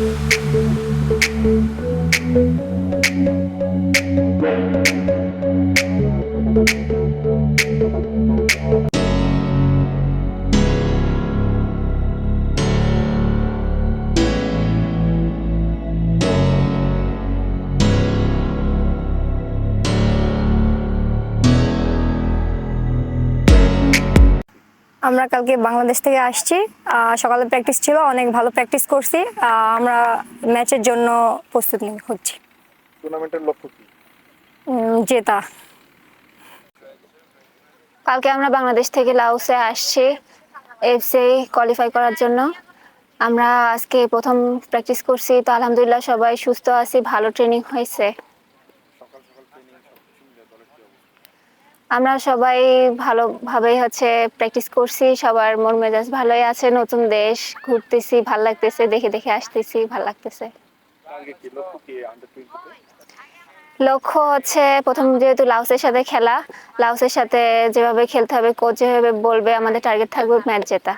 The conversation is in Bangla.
Música আমরা কালকে বাংলাদেশ থেকে আসছি। আহ, সকালে প্র্যাকটিস ছিল অনেক ভালো প্র্যাকটিস করছি। আহ, আমরা ম্যাচের জন্য প্রস্তুতি হচ্ছি। টুর্নামেন্টের লক্ষ্য কি? উম, জেতা। কালকে আমরা বাংলাদেশ থেকে লাউসে আসছি এফসি কোয়ালিফাই করার জন্য। আমরা আজকে প্রথম প্র্যাকটিস করছি তো আলহামদুলিল্লাহ সবাই সুস্থ আছি ভালো ট্রেনিং হয়েছে। আমরা সবাই ভালোভাবেই হচ্ছে প্র্যাকটিস করছি সবার মন মেজাজ ভালোই আছে নতুন দেশ ঘুরতেছি ভালো লাগতেছে দেখে দেখে আসতেছি ভালো লাগতেছে। লক্ষ্য হচ্ছে প্রথম যেহেতু লাউসের সাথে খেলা লাউসের সাথে যেভাবে খেলতে হবে কোচ যেভাবে বলবে আমাদের টার্গেট থাকবে ম্যাচ জেতা।